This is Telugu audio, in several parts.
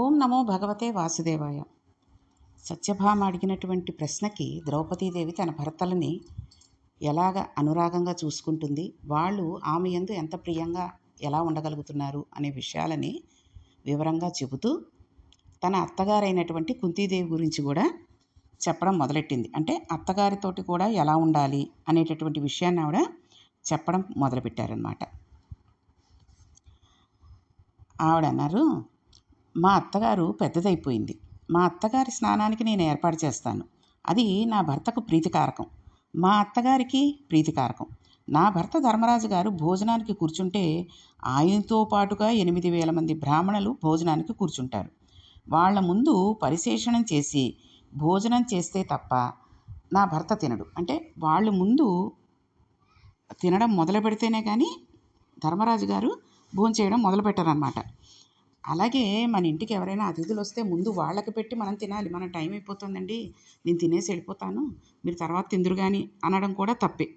ఓం నమో భగవతే వాసుదేవాయ. సత్యభామ అడిగినటువంటి ప్రశ్నకి ద్రౌపదీదేవి తన భర్తలని ఎలాగ అనురాగంగా చూసుకుంటుంది? వాళ్ళు ఆమె యందు ఎంత ప్రియంగా ఎలా ఉండగలుగుతున్నారు అనే విషయాలని వివరంగా చెబుతూ తన అత్తగారైనటువంటి కుంతీదేవి గురించి కూడా చెప్పడం మొదలెట్టింది. అంటే అత్తగారితోటి కూడా ఎలా ఉండాలి అనేటటువంటి విషయాన్ని ఆవిడ చెప్పడం మొదలుపెట్టారనమాట ఆవిడ అన్నారు మా అత్తగారు పెద్దదైపోయింది. మా అత్తగారి స్నానానికి నేను ఏర్పాటు చేస్తాను. అది నా భర్తకు ప్రీతికారకం. మా అత్తగారికి ప్రీతికారకం. నా భర్త ధర్మరాజు గారు భోజనానికి కూర్చుంటే ఆయనతో పాటుగా ఎనిమిది వేల మంది బ్రాహ్మణులు భోజనానికి కూర్చుంటారు. వాళ్ళ ముందు పరిశేషణం చేసి భోజనం చేస్తే తప్ప నా భర్త తినడు. అంటే వాళ్ళు ముందు తినడం మొదలు పెడితేనే కానీ ధర్మరాజు గారు భోజనం చేయడం మొదలు పెట్టారనమాట అలాగే మన ఇంటికి ఎవరైనా అతిథులు వస్తే ముందు వాళ్ళకి పెట్టి మనం తినాలి. మన టైం అయిపోతుందండి. నేను తినేసి వెళ్ళిపోతాను. మీరు తర్వాత తిందురు కానీ అనడం కూడా తప్పే.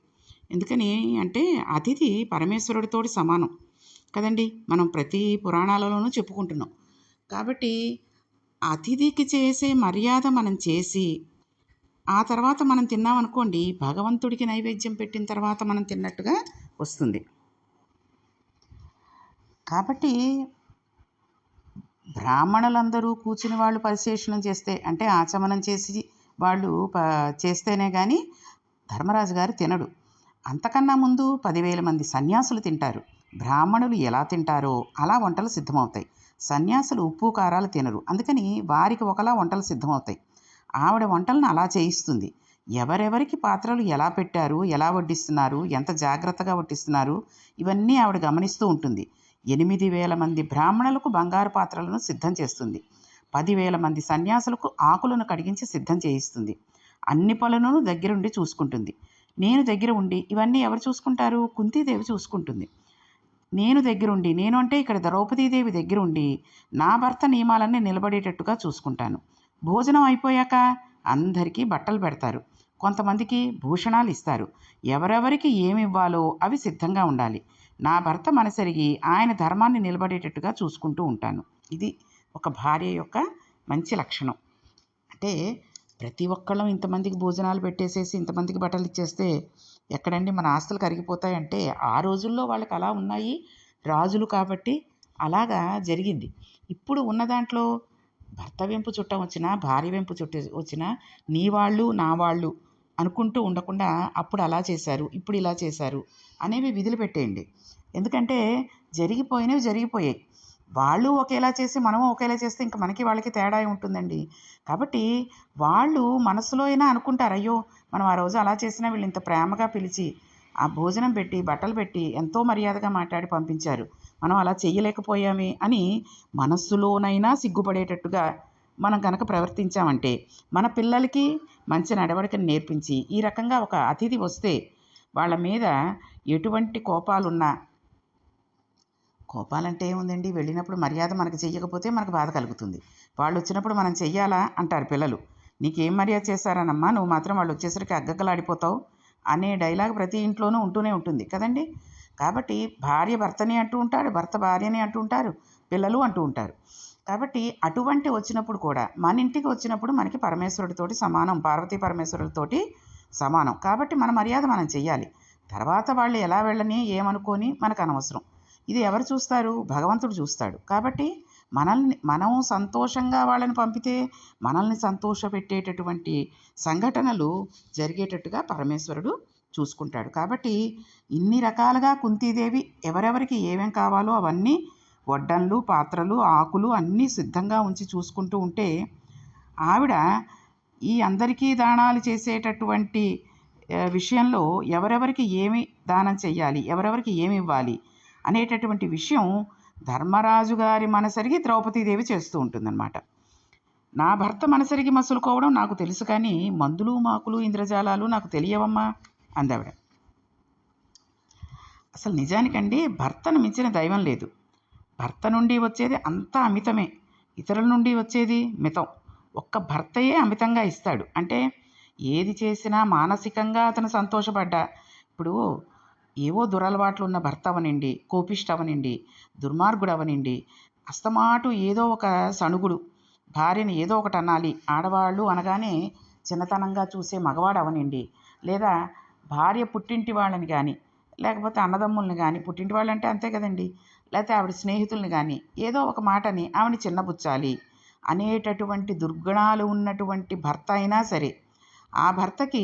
ఎందుకని అంటే అతిథి పరమేశ్వరుడితోటి సమానం. కదండి? మనం ప్రతి పురాణాలలోనూ చెప్పుకుంటున్నాం. కాబట్టి అతిథికి చేసే మర్యాద మనం చేసి ఆ తర్వాత మనం తిన్నామనుకోండి భగవంతుడికి నైవేద్యం పెట్టిన తర్వాత మనం తిన్నట్టుగా వస్తుంది. కాబట్టి బ్రాహ్మణులందరూ కూర్చుని వాళ్ళు పరిశేషణం చేస్తే అంటే ఆచమనం చేసి వాళ్ళు ప చేస్తేనే కానీ ధర్మరాజు గారు తినడు. అంతకన్నా ముందు పదివేల మంది సన్యాసులు తింటారు. బ్రాహ్మణులు ఎలా తింటారో అలా వంటలు సిద్ధమవుతాయి. సన్యాసులు ఉప్పు కారాలు తినరు. అందుకని వారికి ఒకలా వంటలు సిద్ధమవుతాయి. ఆవిడ వంటలను అలా చేయిస్తుంది. ఎవరెవరికి పాత్రలు ఎలా పెట్టారు ఎలా వడ్డిస్తున్నారు ఎంత జాగ్రత్తగా వడ్డిస్తున్నారు ఇవన్నీ ఆవిడ గమనిస్తూ ఉంటుంది. ఎనిమిది వేల మంది బ్రాహ్మణులకు బంగారు పాత్రలను సిద్ధం చేస్తుంది. పదివేల మంది సన్యాసులకు ఆకులను కడిగించి సిద్ధం చేయిస్తుంది. అన్ని పనులను దగ్గరుండి చూసుకుంటుంది. నేను దగ్గర ఉండి ఇవన్నీ ఎవరు చూసుకుంటారు? కుంతీదేవి చూసుకుంటుంది. నేను దగ్గరుండి నేను అంటే ఇక్కడ ద్రౌపదీదేవి దగ్గరుండి నా భర్త నియమాలన్నీ నిలబడేటట్టుగా చూసుకుంటాను. భోజనం అయిపోయాక అందరికీ బట్టలు పెడతారు. కొంతమందికి భూషణాలు ఇస్తారు. ఎవరెవరికి ఏమి ఇవ్వాలో అవి సిద్ధంగా ఉండాలి. నా భర్త మనసరిగి ఆయన ధర్మాన్ని నిలబడేటట్టుగా చూసుకుంటూ ఉంటాను. ఇది ఒక భార్య యొక్క మంచి లక్షణం. అంటే ప్రతి ఒక్కళ్ళం ఇంతమందికి భోజనాలు పెట్టేసేసి ఇంతమందికి బట్టలు ఇచ్చేస్తే ఎక్కడండి మన ఆస్తులు కరిగిపోతాయంటే ఆ రోజుల్లో వాళ్ళకి అలా ఉన్నాయి రాజులు కాబట్టి అలాగా జరిగింది. ఇప్పుడు ఉన్న దాంట్లో భర్త వెంపు చుట్టం వచ్చినా భార్య వెంపు చుట్ట వచ్చినా నీ వాళ్ళు నా వాళ్ళు అనుకుంటూ ఉండకుండా అప్పుడు అలా చేశారు ఇప్పుడు ఇలా చేశారు అనేవి విధులు పెట్టేయండి. ఎందుకంటే జరిగిపోయినవి జరిగిపోయాయి. వాళ్ళు ఒకేలా చేసి మనము ఒకేలా చేస్తే ఇంకా మనకి వాళ్ళకి తేడా ఉంటుందండి. కాబట్టి వాళ్ళు మనసులో అయినా అనుకుంటారు అయ్యో మనం ఆ రోజు అలా చేసినా వీళ్ళు ఇంత ప్రేమగా పిలిచి ఆ భోజనం పెట్టి బట్టలు పెట్టి ఎంతో మర్యాదగా మాట్లాడి పంపించారు. మనం అలా చేయలేకపోయామే అని మనస్సులోనైనా సిగ్గుపడేటట్టుగా మనం కనుక ప్రవర్తించామంటే మన పిల్లలకి మంచి నడవడికను నేర్పించి ఈ రకంగా ఒక అతిథి వస్తే వాళ్ళ మీద ఎటువంటి కోపాలున్నా కోపాలంటే ఏముందండి? వెళ్ళినప్పుడు మర్యాద మనకు చెయ్యకపోతే మనకు బాధ కలుగుతుంది. వాళ్ళు వచ్చినప్పుడు మనం చెయ్యాలా? అంటారు పిల్లలు. నీకేం మర్యాద చేశారనమ్మా నువ్వు మాత్రం వాళ్ళు వచ్చేసరికి అగ్గగ్గలాడిపోతావు అనే డైలాగ్ ప్రతి ఇంట్లోనూ ఉంటూనే ఉంటుంది కదండి? కాబట్టి భార్య భర్తని అంటూ ఉంటాడు భర్త భార్యని అంటూ ఉంటారు పిల్లలు అంటూ ఉంటారు. కాబట్టి అటువంటి వచ్చినప్పుడు కూడా మన ఇంటికి వచ్చినప్పుడు మనకి పరమేశ్వరుడితోటి సమానం పార్వతీ పరమేశ్వరుడితోటి సమానం. కాబట్టి మన మర్యాద మనం చెయ్యాలి. తర్వాత వాళ్ళు ఎలా వెళ్ళని ఏమనుకొని మనకు అనవసరం. ఇది ఎవరు చూస్తారు? భగవంతుడు చూస్తాడు. కాబట్టి మనల్ని మనం సంతోషంగా వాళ్ళని పంపితే మనల్ని సంతోషపెట్టేటటువంటి సంఘటనలు జరిగేటట్టుగా పరమేశ్వరుడు చూసుకుంటాడు. కాబట్టి ఇన్ని రకాలుగా కుంతీదేవి ఎవరెవరికి ఏమేం కావాలో అవన్నీ వడ్డన్లు పాత్రలు ఆకులు అన్నీ సిద్ధంగా ఉంచి చూసుకుంటూ ఉంటే ఆవిడ ఈ అందరికీ దానాలు చేసేటటువంటి విషయంలో ఎవరెవరికి ఏమి దానం చెయ్యాలి ఎవరెవరికి ఏమి ఇవ్వాలి అనేటటువంటి విషయం ధర్మరాజు గారి మనసరిగి ద్రౌపదీదేవి చేస్తూ ఉంటుందన్నమాట. నా భర్త మనసరిగి మసులుకోవడం నాకు తెలుసు కానీ మందులు మాకులు ఇంద్రజాలాలు నాకు తెలియవమ్మా అందావిడ. అసలు నిజానికండి భర్తను మించిన దైవం లేదు. భర్త నుండి వచ్చేది అంతా అమితమే. ఇతరుల నుండి వచ్చేది మితం. ఒక్క భర్తయే అమితంగా ఇస్తాడు. అంటే ఏది చేసినా మానసికంగా అతను సంతోషపడ్డా. ఇప్పుడు ఏవో దురలవాట్లు ఉన్న భర్త అవనండి కోపిష్ట అవనండి దుర్మార్గుడు అవనండి అస్తమాటు ఏదో ఒక సణుగుడు భార్యని ఏదో ఒకటి అనాలి ఆడవాళ్ళు అనగానే చిన్నతనంగా చూసే మగవాడు అవనండి లేదా భార్య పుట్టింటి వాళ్ళని కానీ లేకపోతే అన్నదమ్ముల్ని కానీ పుట్టింటి వాళ్ళంటే అంతే కదండి లేకపోతే ఆవిడ స్నేహితుల్ని కానీ ఏదో ఒక మాటని ఆవిడని చిన్నబుచ్చాలి అనేటటువంటి దుర్గుణాలు ఉన్నటువంటి భర్త అయినా సరే ఆ భర్తకి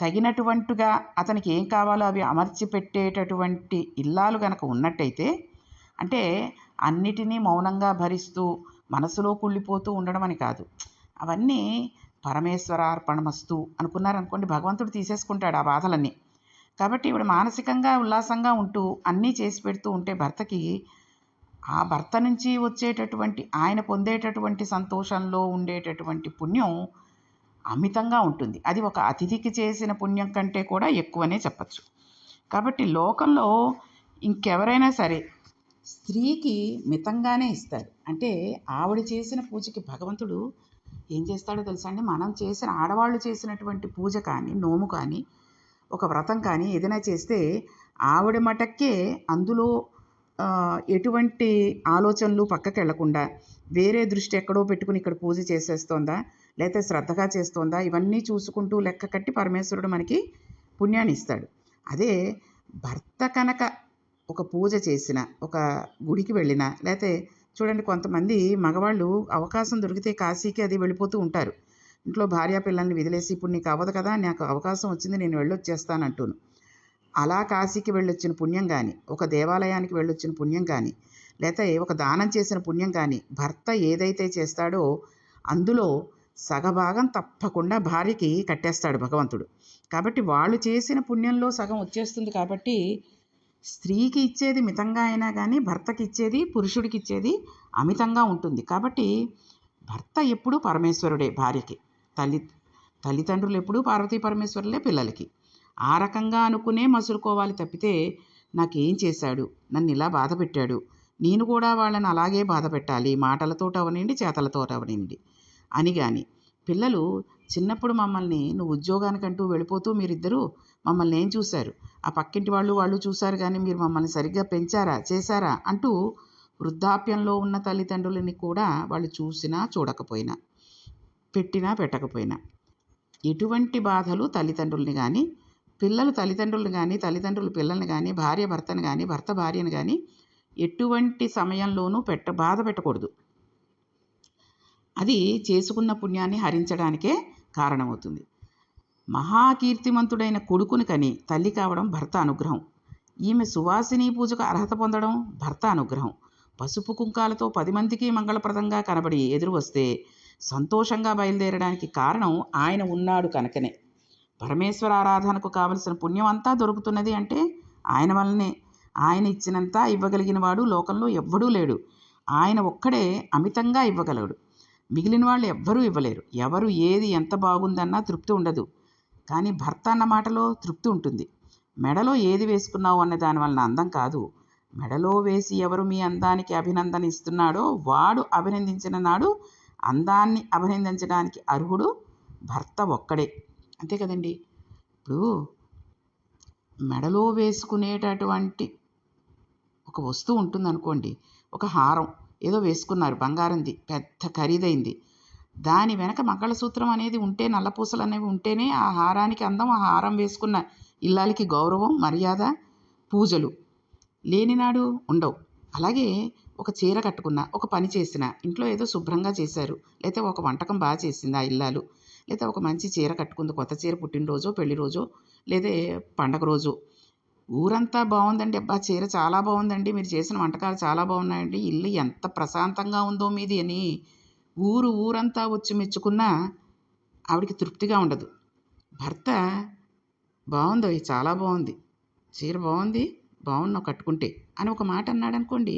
తగినటువంటిగా అతనికి ఏం కావాలో అవి అమర్చి పెట్టేటటువంటి ఇల్లాలు గనక ఉన్నట్టయితే అంటే అన్నిటినీ మౌనంగా భరిస్తూ మనసులో కుళ్ళిపోతూ ఉండడం అని కాదు. అవన్నీ పరమేశ్వరార్పణమస్తు అనుకున్నారనుకోండి భగవంతుడు తీసేసుకుంటాడు ఆ బాధలన్నీ. కాబట్టి ఇప్పుడు మానసికంగా ఉల్లాసంగా ఉంటూ అన్నీ చేసి పెడుతూ ఉంటే భర్తకి ఆ భర్త నుంచి వచ్చేటటువంటి ఆయన పొందేటటువంటి సంతోషంలో ఉండేటటువంటి పుణ్యం అమితంగా ఉంటుంది. అది ఒక అతిథికి చేసిన పుణ్యం కంటే కూడా ఎక్కువనే చెప్పచ్చు. కాబట్టి లోకంలో ఇంకెవరైనా సరే స్త్రీకి మితంగానే ఇస్తారు. అంటే ఆవిడ చేసిన పూజకి భగవంతుడు ఏం చేస్తాడో తెలుసా అండి? మనం చేసిన ఆడవాళ్ళు చేసినటువంటి పూజ కానీ నోము కానీ ఒక వ్రతం కానీ ఏదైనా చేస్తే ఆవిడ మటక్కే అందులో ఎటువంటి ఆలోచనలు పక్కకి వెళ్ళకుండా వేరే దృష్టి ఎక్కడో పెట్టుకుని ఇక్కడ పూజ చేసేస్తోందా? లేకపోతే శ్రద్ధగా చేస్తోందా? ఇవన్నీ చూసుకుంటూ లెక్క కట్టి పరమేశ్వరుడు మనకి పుణ్యాన్ని ఇస్తాడు. అదే భర్త కనుక ఒక పూజ చేసిన ఒక గుడికి వెళ్ళిన లేకపోతే చూడండి కొంతమంది మగవాళ్ళు అవకాశం దొరికితే కాశీకి అది వెళ్ళిపోతూ ఉంటారు. ఇంట్లో భార్య పిల్లల్ని విదిలేసి ఇప్పుడు నీకు అవ్వదు కదా నాకు అవకాశం వచ్చింది నేను వెళ్ళొచ్చేస్తాను అంటూను. అలా కాశీకి వెళ్ళొచ్చిన పుణ్యం కానీ ఒక దేవాలయానికి వెళ్ళొచ్చిన పుణ్యం కానీ లేకపోతే ఒక దానం చేసిన పుణ్యం కానీ భర్త ఏదైతే చేస్తాడో అందులో సగభాగం తప్పకుండా భార్యకి కట్టేస్తాడు భగవంతుడు. కాబట్టి వాళ్ళు చేసిన పుణ్యంలో సగం వచ్చేస్తుంది కాబట్టి స్త్రీకి ఇచ్చేది మితంగా అయినా కానీ భర్తకి ఇచ్చేది పురుషుడికి ఇచ్చేది అమితంగా ఉంటుంది. కాబట్టి భర్త ఎప్పుడూ పరమేశ్వరుడే భార్యకి. తల్లి తల్లిదండ్రులు ఎప్పుడూ పార్వతీ పరమేశ్వరులే పిల్లలకి. ఆ రకంగా అనుకునే మసులుకోవాలి తప్పితే నాకేం చేశాడు? నన్ను ఇలా బాధ పెట్టాడు. నేను కూడా వాళ్ళని అలాగే బాధ పెట్టాలి. మాటలతో అవనండి చేతలతో అవనండి. అని కానీ పిల్లలు చిన్నప్పుడు మమ్మల్ని నువ్వు ఉద్యోగానికంటూ వెళ్ళిపోతూ మీరిద్దరూ మమ్మల్ని ఏం చూశారు? ఆ పక్కింటి వాళ్ళు వాళ్ళు చూశారు కానీ మీరు మమ్మల్ని సరిగ్గా పెంచారా? చేశారా? అంటూ వృద్ధాప్యంలో ఉన్న తల్లిదండ్రులని కూడా వాళ్ళు చూసినా చూడకపోయినా పెట్టినా పెట్టకపోయినా ఎటువంటి బాధలు తల్లిదండ్రుల్ని కానీ పిల్లలు తల్లిదండ్రులను కానీ తల్లిదండ్రులు పిల్లల్ని కానీ భార్య భర్తను కానీ భర్త భార్యను కానీ ఎటువంటి సమయంలోనూ పెట్ట బాధ పెట్టకూడదు. అది చేసుకున్న పుణ్యాన్ని హరించడానికే కారణమవుతుంది. మహాకీర్తిమంతుడైన కొడుకుని కని తల్లి కావడం భర్త అనుగ్రహం. ఈమె సువాసిని పూజకు అర్హత పొందడం భర్త అనుగ్రహం. పసుపు కుంకాలతో పది మందికి మంగళప్రదంగా కనబడి ఎదురు వస్తే సంతోషంగా బయలుదేరడానికి కారణం ఆయన ఉన్నాడు కనుకనే. పరమేశ్వర ఆరాధనకు కావలసిన పుణ్యం అంతా దొరుకుతున్నది అంటే ఆయన వల్లనే. ఆయన ఇచ్చినంత ఇవ్వగలిగిన వాడు లోకంలో ఎవ్వడూ లేడు. ఆయన ఒక్కడే అమితంగా ఇవ్వగలడు. మిగిలిన వాళ్ళు ఎవ్వరూ ఇవ్వలేరు. ఎవరు ఏది ఎంత బాగుందన్నా తృప్తి ఉండదు. కానీ భర్త అన్న మాటలో తృప్తి ఉంటుంది. మెడలో ఏది వేసుకున్నావు అన్న దాని వలన అందం కాదు. మెడలో వేసి ఎవరు మీ అందానికి అభినందన ఇస్తున్నాడో వాడు అభినందించిన నాడు అందాన్ని అభినందించడానికి అర్హుడు భర్త ఒక్కడే. అంతే కదండి. ఇప్పుడు మెడలో వేసుకునేటటువంటి ఒక వస్తువు ఉంటుంది అనుకోండి ఒక హారం ఏదో వేసుకున్నారు బంగారంది పెద్ద ఖరీదైంది. దాని వెనక మంగళసూత్రం అనేది ఉంటే నల్లపూసలు అనేవి ఉంటేనే ఆ హారానికి అందం ఆ హారం వేసుకున్న ఇల్లాలకి గౌరవం మర్యాద పూజలు లేనినాడు ఉండవు. అలాగే ఒక చీర కట్టుకున్న ఒక పని చేసిన ఇంట్లో ఏదో శుభ్రంగా చేశారు లేకపోతే ఒక వంటకం బాగా చేసింది ఆ ఇల్లాలు లేదా ఒక మంచి చీర కట్టుకుంది కొత్త చీర పుట్టినరోజో పెళ్ళి రోజో లేదా పండగ రోజు. ఊరంతా బాగుందండి. అబ్బా చీర చాలా బాగుందండి. మీరు చేసిన వంటకాలు చాలా బాగున్నాయండి. ఇల్లు ఎంత ప్రశాంతంగా ఉందో మీది అని ఊరు ఊరంతా వచ్చి మెచ్చుకున్నా ఆవిడికి తృప్తిగా ఉండదు. భర్త బాగుంది చాలా బాగుంది. చీర బాగుంది బాగున్నావు కట్టుకుంటే అని ఒక మాట అన్నాడు అనుకోండి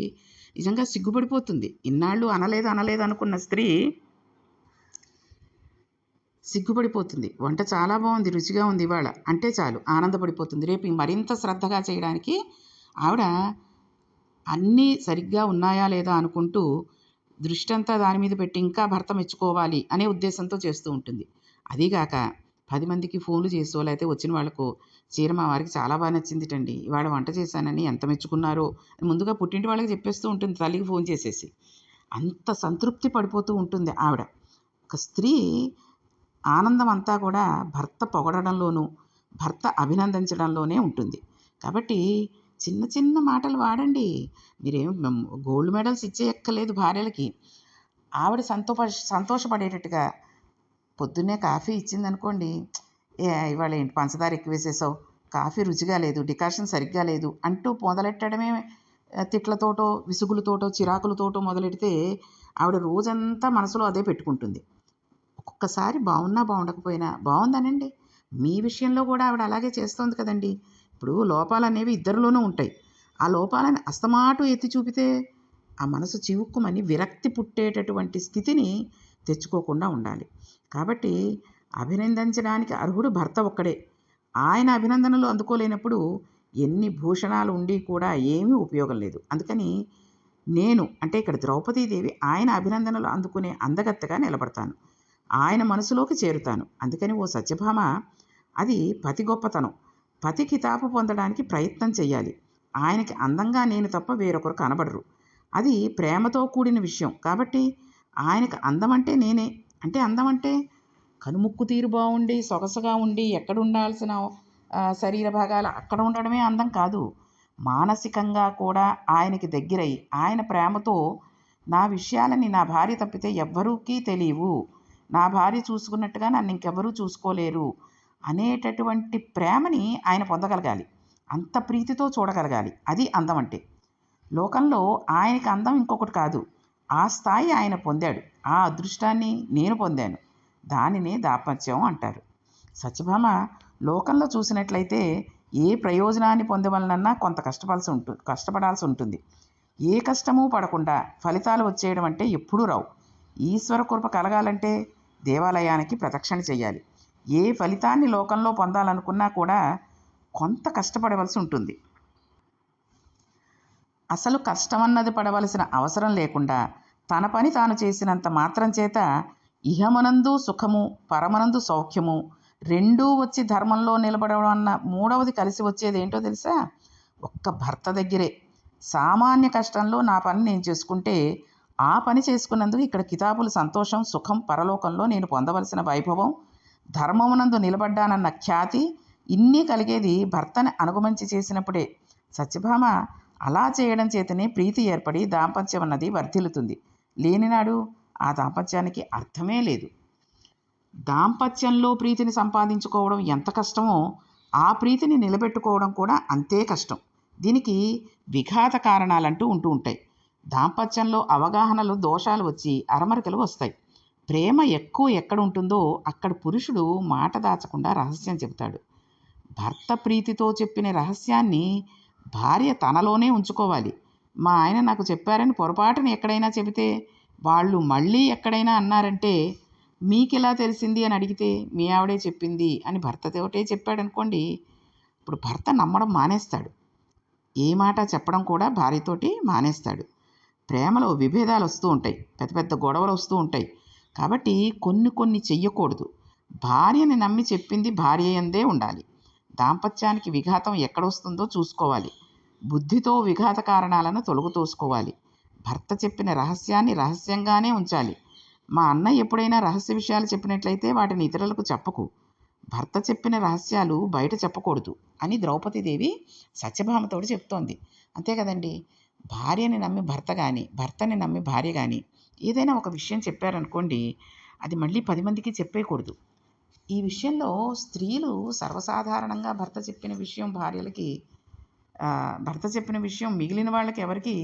నిజంగా సిగ్గుపడిపోతుంది. ఇన్నాళ్ళు అనలేదు అనలేదు అనుకున్న స్త్రీ సిగ్గుపడిపోతుంది. వంట చాలా బాగుంది రుచిగా ఉంది ఇవాళ. అంటే చాలు ఆనందపడిపోతుంది. రేపు మరింత శ్రద్ధగా చేయడానికి ఆవిడ అన్నీ సరిగ్గా ఉన్నాయా లేదా అనుకుంటూ దృష్టంతా దాని మీద పెట్టి ఇంకా భర్త మెచ్చుకోవాలి అనే ఉద్దేశంతో చేస్తూ ఉంటుంది. అదీగాక పది మందికి ఫోన్లు చేసో లేకపోతే వచ్చిన వాళ్ళకు చీర మా వారికి చాలా బాగా నచ్చిందిటండి. ఇవాళ వంట చేశానని ఎంత మెచ్చుకున్నారో ముందుగా పుట్టింటి వాళ్ళకి చెప్పేస్తూ ఉంటుంది తల్లికి ఫోన్ చేసేసి. అంత సంతృప్తి పడిపోతూ ఉంటుంది ఆవిడ. ఒక స్త్రీ ఆనందం అంతా కూడా భర్త పొగడడంలోనూ భర్త అభినందించడంలోనే ఉంటుంది. కాబట్టి చిన్న చిన్న మాటలు వాడండి. మీరేం గోల్డ్ మెడల్స్ ఇచ్చేయక్కర్లేదు భార్యలకి. ఆవిడ సంతోష సంతోషపడేటట్టుగా పొద్దున్నే కాఫీ ఇచ్చిందనుకోండి ఏ ఇవాళ ఏంటి పంచదార ఎక్కువ వేసేసావు? కాఫీ రుచిగా లేదు డికాషన్ సరిగ్గా లేదు అంటూ మొదలెట్టడమే తిట్లతోటో విసుగులతోటో చిరాకులతోటో మొదలెడితే ఆవిడ రోజంతా మనసులో అదే పెట్టుకుంటుంది. ఒక్కొక్కసారి బాగున్నా బాగుండకపోయినా బాగుందనండి మీ విషయంలో కూడా ఆవిడ అలాగే చేస్తోంది కదండి. ఇప్పుడు లోపాలు అనేవి ఇద్దరిలోనూ ఉంటాయి. ఆ లోపాలని అస్తమాటు ఎత్తి చూపితే ఆ మనసు చివుక్కుమని విరక్తి పుట్టేటటువంటి స్థితిని తెచ్చుకోకుండా ఉండాలి. కాబట్టి అభినందించడానికి అర్హుడు భర్త ఒక్కడే. ఆయన అభినందనలు అందుకోలేనప్పుడు ఎన్ని భూషణాలు ఉండి కూడా ఏమీ ఉపయోగం లేదు. అందుకని నేను అంటే ఇక్కడ ద్రౌపదీదేవి ఆయన అభినందనలు అందుకునే అందగత్తగా నిలబడతాను. ఆయన మనసులోకి చేరుతాను. అందుకని ఓ సత్యభామ అది పతి గొప్పతనం. పతి కితాబు పొందడానికి ప్రయత్నం చేయాలి ఆయనకి అందంగా నేను తప్ప వేరొకరు కనబడరు. అది ప్రేమతో కూడిన విషయం. కాబట్టి ఆయనకు అందం అంటే నేనే. అంటే అందం అంటే కనుముక్కు తీరు బాగుండి సొగసుగా ఉండి ఎక్కడ ఉండాల్సిన శరీర భాగాలు అక్కడ ఉండడమే అందం కాదు. మానసికంగా కూడా ఆయనకి దగ్గరై ఆయన ప్రేమతో నా విషయాలని నా భార్య తప్పితే ఎవ్వరూకీ తెలియవు. నా భార్య చూసుకున్నట్టుగా నన్ను ఇంకెవరూ చూసుకోలేరు అనేటటువంటి ప్రేమని ఆయన పొందగలగాలి. అంత ప్రీతితో చూడగలగాలి. అది అందం అంటే. లోకంలో ఆయనకి అందం ఇంకొకటి కాదు. ఆ స్థాయి ఆయన పొందాడు. ఆ అదృష్టాన్ని నేను పొందాను. దానినే దాపత్యం అంటారు. సత్యభామ లోకంలో చూసినట్లయితే ఏ ప్రయోజనాన్ని పొందవలనన్నా కొంత కష్టపడాల్సి ఉంటుంది కష్టపడాల్సి ఉంటుంది. ఏ కష్టము పడకుండా ఫలితాలు వచ్చేయడం అంటే ఎప్పుడూ రావు. ఈశ్వర కృప కలగాలంటే దేవాలయానికి ప్రదక్షిణ చేయాలి. ఏ ఫలితాన్ని లోకంలో పొందాలనుకున్నా కూడా కొంత కష్టపడవలసి ఉంటుంది. అసలు కష్టమన్నది పడవలసిన అవసరం లేకుండా తన పని తాను చేసినంత మాత్రం చేత ఇహమనందు సుఖము పరమనందు సౌఖ్యము రెండూ వచ్చి ధర్మంలో నిలబడడం అన్న మూడవది కలిసి వచ్చేది ఏంటో తెలుసా? ఒక్క భర్త దగ్గరే. సామాన్య కష్టంలో నా పని నేను చేసుకుంటే ఆ పని చేసుకున్నందుకు ఇక్కడ కితాబులు సంతోషం సుఖం పరలోకంలో నేను పొందవలసిన వైభవం ధర్మమునందు నిలబడ్డానన్న ఖ్యాతి ఇన్ని కలిగేది భర్తని అనుగమంచి చేసినప్పుడే. సత్యభామ అలా చేయడం చేతనే ప్రీతి ఏర్పడి దాంపత్యం అన్నది వర్ధిల్లుతుంది. లేనినాడు ఆ దాంపత్యానికి అర్థమే లేదు. దాంపత్యంలో ప్రీతిని సంపాదించుకోవడం ఎంత కష్టమో ఆ ప్రీతిని నిలబెట్టుకోవడం కూడా అంతే కష్టం. దీనికి విఘాత కారణాలంటూ ఉంటూ ఉంటాయి. దాంపత్యంలో అవగాహనలు దోషాలు వచ్చి అరమరికలు వస్తాయి. ప్రేమ ఎక్కువ ఎక్కడ ఉంటుందో అక్కడ పురుషుడు మాట దాచకుండా రహస్యం చెబుతాడు. భర్త ప్రీతితో చెప్పిన రహస్యాన్ని భార్య తనలోనే ఉంచుకోవాలి. మా ఆయన నాకు చెప్పారని పొరపాటున ఎక్కడైనా చెబితే వాళ్ళు మళ్ళీ ఎక్కడైనా అన్నారంటే మీకెలా తెలిసింది? అని అడిగితే మీ ఆవిడే చెప్పింది అని భర్తతోటే చెప్పాడనుకోండి ఇప్పుడు భర్త నమ్మడం మానేస్తాడు. ఏ మాట చెప్పడం కూడా భార్యతోటి మానేస్తాడు. ప్రేమలో విభేదాలు వస్తూ ఉంటాయి. పెద్ద పెద్ద గొడవలు వస్తూ ఉంటాయి. కాబట్టి కొన్ని కొన్ని చెయ్యకూడదు. భార్యని నమ్మి చెప్పింది భార్య ఎందే ఉండాలి. దాంపత్యానికి విఘాతం ఎక్కడొస్తుందో చూసుకోవాలి. బుద్ధితో విఘాత కారణాలను తొలుగు తోసుకోవాలి. భర్త చెప్పిన రహస్యాన్ని రహస్యంగానే ఉంచాలి. మా అన్న ఎప్పుడైనా రహస్య విషయాలు చెప్పినట్లయితే వాటిని ఇతరులకు చెప్పకు. భర్త చెప్పిన రహస్యాలు బయట చెప్పకూడదు అని ద్రౌపదీదేవి సత్యభామతోడు చెప్తోంది. అంతే కదండి? భార్యని నమ్మి భర్త కానీ భర్తని నమ్మి భార్య కానీ ఏదైనా ఒక విషయం చెప్పారనుకోండి అది మళ్ళీ పది మందికి చెప్పేయకూడదు. ఈ విషయంలో స్త్రీలు సర్వసాధారణంగా భర్త చెప్పిన విషయం భార్యలకి భర్త చెప్పిన విషయం మిగిలిన వాళ్ళకి ఎవరికి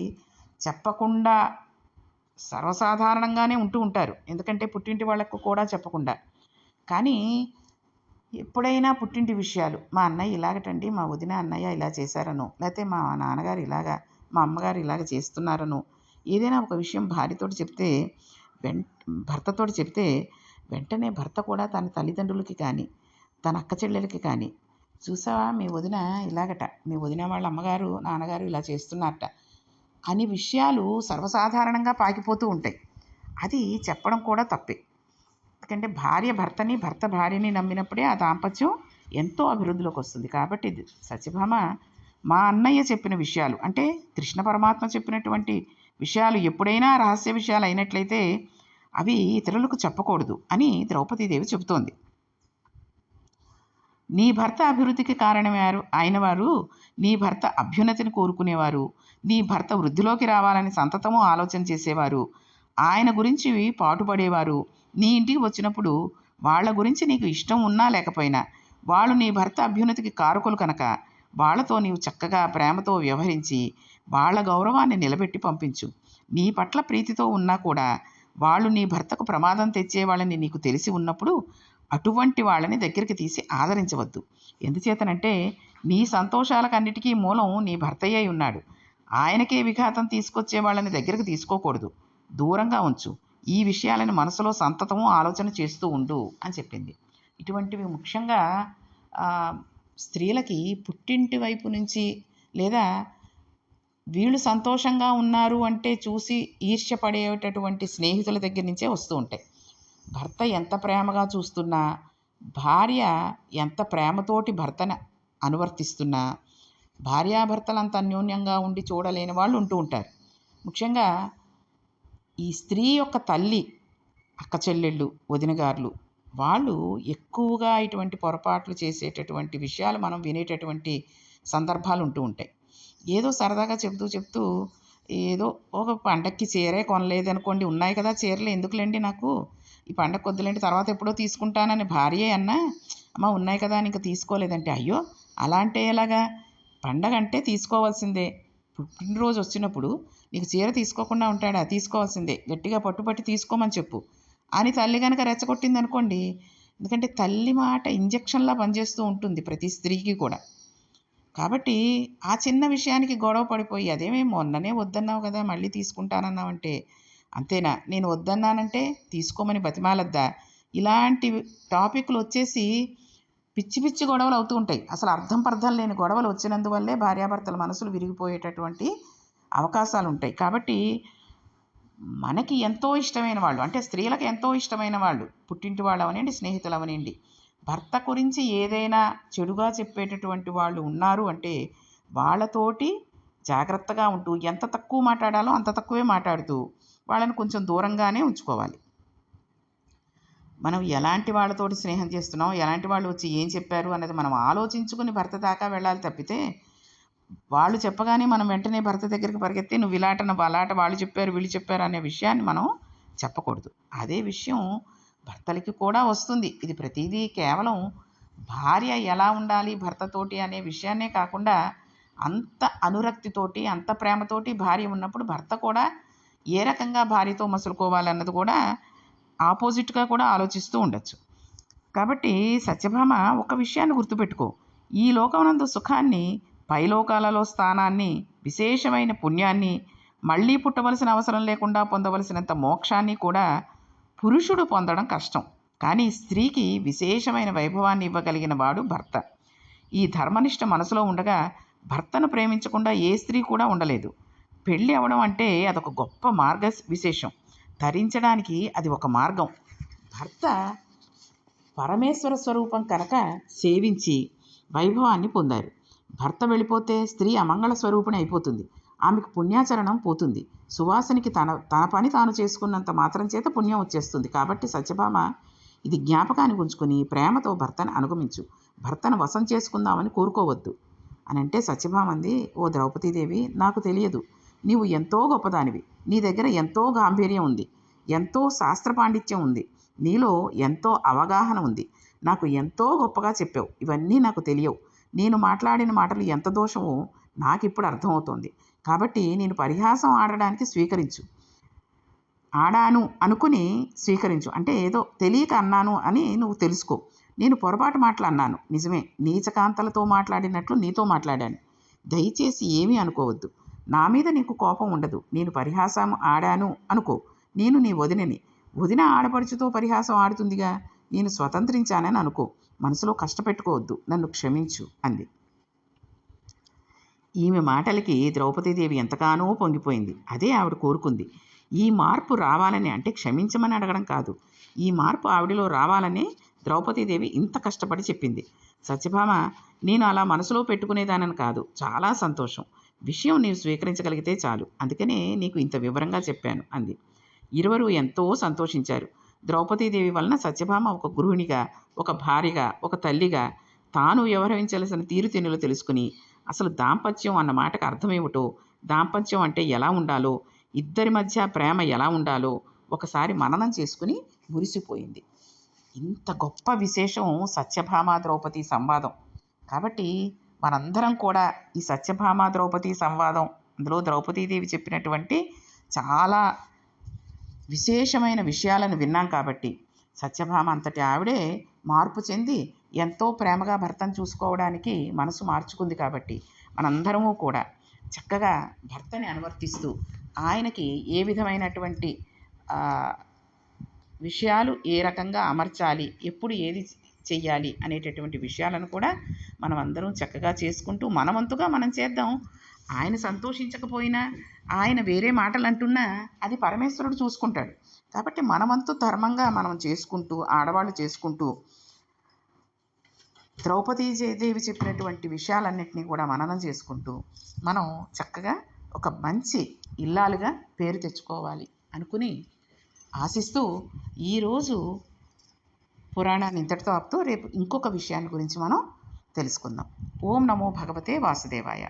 చెప్పకుండా సర్వసాధారణంగానే ఉంటూ ఉంటారు. ఎందుకంటే పుట్టింటి వాళ్ళకు కూడా చెప్పకుండా. కానీ ఎప్పుడైనా పుట్టింటి విషయాలు మా అన్నయ్య ఇలాగటండి మా వదిన అన్నయ్య ఇలా చేశారనో లేకపోతే మా నాన్నగారు ఇలాగా మా అమ్మగారు ఇలాగ చేస్తున్నారనో. ఏదైనా ఒక విషయం భార్యతో చెప్తే వెం భర్తతో చెప్తే వెంటనే భర్త కూడా తన తల్లిదండ్రులకి కానీ తన అక్క చెల్లెలకి కానీ చూసావా మీ వదిన ఇలాగట మీ వదిన వాళ్ళ అమ్మగారు నాన్నగారు ఇలా చేస్తున్నారట అని విషయాలు సర్వసాధారణంగా పాకిపోతూ ఉంటాయి. అది చెప్పడం కూడా తప్పే. ఎందుకంటే భార్య భర్తని భర్త భార్యని నమ్మినప్పుడే ఆ దాంపత్యం ఎంతో అభివృద్ధిలోకి వస్తుంది. కాబట్టి ఇది సత్యభామ మా అన్నయ్య చెప్పిన విషయాలు అంటే కృష్ణ పరమాత్మ చెప్పినటువంటి విషయాలు ఎప్పుడైనా రహస్య విషయాలు అయినట్లయితే అవి ఇతరులకు చెప్పకూడదు అని ద్రౌపదీదేవి చెబుతోంది. నీ భర్త అభివృద్ధికి కారణమయ్యారు ఆయన వారు నీ భర్త అభ్యున్నతిని కోరుకునేవారు? నీ భర్త వృద్ధిలోకి రావాలని సంతతము ఆలోచన చేసేవారు? ఆయన గురించి పాటుపడేవారు? నీ ఇంటికి వచ్చినప్పుడు వాళ్ళ గురించి నీకు ఇష్టం ఉన్నా లేకపోయినా వాళ్ళు నీ భర్త అభ్యున్నతికి కారకులు కనుక వాళ్ళతో నీవు చక్కగా ప్రేమతో వ్యవహరించి వాళ్ళ గౌరవాన్ని నిలబెట్టి పంపించు. నీ పట్ల ప్రీతితో ఉన్నా కూడా వాళ్ళు నీ భర్తకు ప్రమాదం తెచ్చేవాళ్ళని నీకు తెలిసి ఉన్నప్పుడు అటువంటి వాళ్ళని దగ్గరికి తీసి ఆదరించవద్దు. ఎందుచేతనంటే నీ సంతోషాలకన్నిటికీ మూలం నీ భర్తయ్యే ఉన్నాడు. ఆయనకే విఘాతం తీసుకొచ్చే వాళ్ళని దగ్గరికి తీసుకోకూడదు. దూరంగా ఉంచు. ఈ విషయాలను మనసులో సంతతము ఆలోచన చేస్తూ ఉండు అని చెప్పింది. ఇటువంటివి ముఖ్యంగా స్త్రీలకి పుట్టింటి వైపు నుంచి లేదా వీళ్ళు సంతోషంగా ఉన్నారు అంటే చూసి ఈర్ష్యపడేటటువంటి స్నేహితుల దగ్గర నుంచే వస్తూ ఉంటాయి. భర్త ఎంత ప్రేమగా చూస్తున్నా భార్య ఎంత ప్రేమతోటి భర్తను అనువర్తిస్తున్నా భార్యాభర్తలు అంత అన్యోన్యంగా ఉండి చూడలేని వాళ్ళు ఉంటూ ఉంటారు. ముఖ్యంగా ఈ స్త్రీ యొక్క తల్లి అక్క చెల్లెళ్ళు వదినగారులు వాళ్ళు ఎక్కువగా ఇటువంటి పొరపాట్లు చేసేటటువంటి విషయాలు మనం వినేటటువంటి సందర్భాలు ఉంటూ ఉంటాయి. ఏదో సరదాగా చెప్తూ చెప్తూ ఏదో ఒక పండక్కి చీరే కొనలేదనుకోండి ఉన్నాయి కదా చీరలు ఎందుకులేండి నాకు? ఈ పండగ వద్దులేండి తర్వాత ఎప్పుడో తీసుకుంటానని భార్యే అన్నా అమ్మ ఉన్నాయి కదా అని ఇంకా తీసుకోలేదంటే అయ్యో అలా అంటే ఎలాగా? పండగ అంటే తీసుకోవాల్సిందే. పుట్టినరోజు వచ్చినప్పుడు నీకు చీర తీసుకోకుండా ఉంటాడా? తీసుకోవాల్సిందే. గట్టిగా పట్టుబట్టి తీసుకోమని చెప్పు. అని తల్లి కనుక రెచ్చగొట్టింది అనుకోండి ఎందుకంటే తల్లి మాట ఇంజక్షన్లా పనిచేస్తూ ఉంటుంది ప్రతి స్త్రీకి కూడా. కాబట్టి ఆ చిన్న విషయానికి గొడవ పడిపోయి అదేమే మొన్ననే వద్దన్నావు కదా మళ్ళీ తీసుకుంటానన్నావంటే అంతేనా? నేను వద్దన్నానంటే తీసుకోమని బతిమాలద్దా? ఇలాంటి టాపిక్లు వచ్చేసి పిచ్చి పిచ్చి గొడవలు అవుతూ ఉంటాయి. అసలు అర్థం పర్థం లేని గొడవలు వచ్చినందువల్లే భార్యాభర్తల మనసులు విరిగిపోయేటటువంటి అవకాశాలు ఉంటాయి. కాబట్టి మనకి ఎంతో ఇష్టమైన వాళ్ళు అంటే స్త్రీలకు ఎంతో ఇష్టమైన వాళ్ళు పుట్టింటి వాళ్ళు అవనండి స్నేహితులు అవనండి. భర్త గురించి ఏదైనా చెడుగా చెప్పేటటువంటి వాళ్ళు ఉన్నారు అంటే వాళ్ళతోటి జాగ్రత్తగా ఉంటూ ఎంత తక్కువ మాట్లాడాలో అంత తక్కువే మాట్లాడుతూ వాళ్ళని కొంచెం దూరంగానే ఉంచుకోవాలి. మనం ఎలాంటి వాళ్ళతోటి స్నేహం చేస్తున్నాం ఎలాంటి వాళ్ళు వచ్చి ఏం చెప్పారు అన్నది మనం ఆలోచించుకుని భర్త దాకా వెళ్ళాలి తప్పితే వాళ్ళు చెప్పగానే మనం వెంటనే భర్త దగ్గరికి పరిగెత్తి నువ్వు ఇలాట నువ్వు అలాట వాళ్ళు చెప్పారు వీళ్ళు చెప్పారు అనే విషయాన్ని మనం చెప్పకూడదు. అదే విషయం భర్తలకి కూడా వస్తుంది. ఇది ప్రతిదీ కేవలం భార్య ఎలా ఉండాలి భర్తతోటి అనే విషయాన్నే కాకుండా అంత అనురక్తితోటి అంత ప్రేమతోటి భార్య ఉన్నప్పుడు భర్త కూడా ఏ రకంగా భార్యతో మసులుకోవాలన్నది కూడా ఆపోజిట్గా కూడా ఆలోచిస్తూ ఉండొచ్చు. కాబట్టి సత్యభామ ఒక విషయాన్ని గుర్తుపెట్టుకో. ఈ లోకమునందు సుఖాన్ని పైలోకాలలో స్థానాన్ని విశేషమైన పుణ్యాన్ని మళ్ళీ పుట్టవలసిన అవసరం లేకుండా పొందవలసినంత మోక్షాన్ని కూడా పురుషుడు పొందడం కష్టం. కానీ స్త్రీకి విశేషమైన వైభవాన్ని ఇవ్వగలిగిన వాడు భర్త. ఈ ధర్మనిష్ట మనసులో ఉండగా భర్తను ప్రేమించకుండా ఏ స్త్రీ కూడా ఉండలేదు. పెళ్ళి అవడం అంటే అదొక గొప్ప మార్గ విశేషం. ధరించడానికి అది ఒక మార్గం. భర్త పరమేశ్వర స్వరూపం కనుక సేవించి వైభవాన్ని పొందారు. భర్త వెళ్ళిపోతే స్త్రీ అమంగళ స్వరూపిణి అయిపోతుంది. ఆమెకు పుణ్యాచరణం పోతుంది. సువాసనికి తన తన పని తాను చేసుకున్నంత మాత్రం చేత పుణ్యం వచ్చేస్తుంది. కాబట్టి సత్యభామ ఇది జ్ఞాపకాన్ని ఉంచుకుని ప్రేమతో భర్తను అనుగమించు. భర్తను వశం చేసుకుందామని కోరుకోవద్దు. అని అంటే సత్యభామంది ఓ ద్రౌపదీదేవి నాకు తెలియదు. నీవు ఎంతో గొప్పదానివి. నీ దగ్గర ఎంతో గాంభీర్యం ఉంది. ఎంతో శాస్త్ర పాండిత్యం ఉంది. నీలో ఎంతో అవగాహన ఉంది. నాకు ఎంతో గొప్పగా చెప్పావు. ఇవన్నీ నాకు తెలియవు. నేను మాట్లాడిన మాటలు ఎంత దోషమో నాకు ఇప్పుడు అర్థమవుతోంది. కాబట్టి నేను పరిహాసం ఆడడానికి స్వీకరించు. ఆడాను అనుకుని స్వీకరించు. అంటే ఏదో తెలియక అన్నాను అని నువ్వు తెలుసుకో. నేను పొరపాటు మాటలు అన్నాను నిజమే నీచకాంతలతో మాట్లాడినట్లు నీతో మాట్లాడాను. దయచేసి ఏమీ అనుకోవద్దు. నా మీద నీకు కోపం ఉండదు. నేను పరిహాసం ఆడాను అనుకో. నేను నీ వదినని. వదిన ఆడపడుచుతో పరిహాసం ఆడుతుందిగా. నేను స్వతంత్రించానని అనుకో. మనసులో కష్టపెట్టుకోవద్దు. నన్ను క్షమించు అంది. ఈమె మాటలకి ద్రౌపదీదేవి ఎంతగానో పొంగిపోయింది. అదే ఆవిడ కోరుకుంది. ఈ మార్పు రావాలని అంటే క్షమించమని అడగడం కాదు. ఈ మార్పు ఆవిడలో రావాలని ద్రౌపదీదేవి ఇంత కష్టపడి చెప్పింది. సత్యభామ నేను అలా మనసులో పెట్టుకునేదానని కాదు. చాలా సంతోషం. విషయం నీవు స్వీకరించగలిగితే చాలు. అందుకనే నీకు ఇంత వివరంగా చెప్పాను అంది. ఇరువురు ఎంతో సంతోషించారు. ద్రౌపదీదేవి వలన సత్యభామ ఒక గృహిణిగా ఒక భార్యగా ఒక తల్లిగా తాను వ్యవహరించాల్సిన తీరుతెన్నులు తెలుసుకుని అసలు దాంపత్యం అన్న మాటకు అర్థమేమిటో దాంపత్యం అంటే ఎలా ఉండాలో ఇద్దరి మధ్య ప్రేమ ఎలా ఉండాలో ఒకసారి మననం చేసుకుని మురిసిపోయింది. ఇంత గొప్ప విశేషం సత్యభామ ద్రౌపది సంవాదం. కాబట్టి మనందరం కూడా ఈ సత్యభామ ద్రౌపది సంవాదం అందులో ద్రౌపదీదేవి చెప్పినటువంటి చాలా విశేషమైన విషయాలను విన్నాం కాబట్టి సత్యభామ అంతటి ఆవిడే మార్పు చెంది ఎంతో ప్రేమగా భర్తను చూసుకోవడానికి మనసు మార్చుకుంది కాబట్టి మనందరము కూడా చక్కగా భర్తని అనువర్తిస్తూ ఆయనకి ఏ విధమైనటువంటి విషయాలు ఏ రకంగా అమర్చాలి ఎప్పుడు ఏది చెయ్యాలి అనేటటువంటి విషయాలను కూడా మనం అందరం చక్కగా చేసుకుంటూ మనవంతుగా మనం చేద్దాం. ఆయన సంతోషించకపోయినా ఆయన వేరే మాటలు అంటున్నా అది పరమేశ్వరుడు చూసుకుంటాడు. కాబట్టి మనమంతు ధర్మంగా మనం చేసుకుంటూ ఆడవాళ్ళు చేసుకుంటూ ద్రౌపదీ జయదేవి చెప్పినటువంటి విషయాలన్నింటినీ కూడా మననం చేసుకుంటూ మనం చక్కగా ఒక మంచి ఇల్లాలుగా పేరు తెచ్చుకోవాలి అనుకుని ఆశిస్తూ ఈరోజు పురాణాన్ని ఇంతటితో ఆపుతూ రేపు ఇంకొక విషయాన్ని గురించి మనం తెలుసుకుందాం. ఓం నమో భగవతే వాసుదేవాయ.